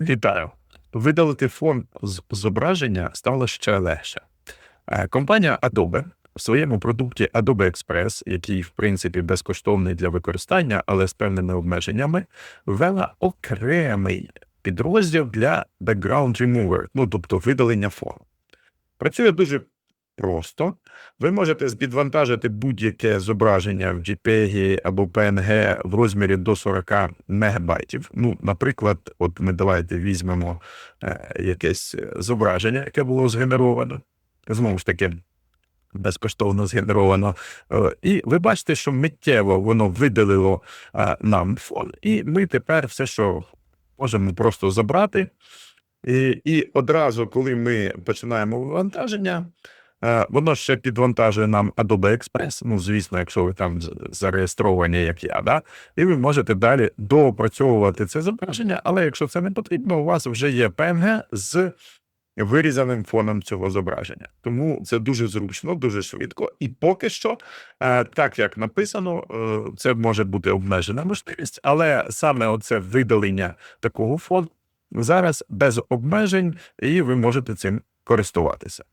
Вітаю! Видалити фон з зображення стало ще легше. Е, Компанія Adobe в своєму продукті Adobe Express, який в принципі безкоштовний для використання, але з певними обмеженнями, ввела окремий підрозділ для Background Remover, ну тобто видалення фону. Працює дуже просто. Ви можете підвантажити будь-яке зображення в JPEG або PNG в розмірі до 40 мегабайтів. Ну, наприклад, от ми давайте візьмемо е, якесь е, зображення, яке було згенеровано. Знову ж таки, безкоштовно згенеровано. Е, І ви бачите, що миттєво воно видалило е, нам фон. І ми тепер все, що можемо просто забрати. І, і одразу, коли ми починаємо вивантаження, воно ще підвантажує нам Adobe Express. Ну, звісно, якщо ви там зареєстровані, як я, да? і ви можете далі доопрацьовувати це зображення, але якщо це не потрібно, у вас вже є PNG з вирізаним фоном цього зображення. Тому це дуже зручно, дуже швидко. І поки що, е, так як написано, е, це може бути обмежена можливість, але саме оце видалення такого фону зараз без обмежень, і ви можете цим користуватися.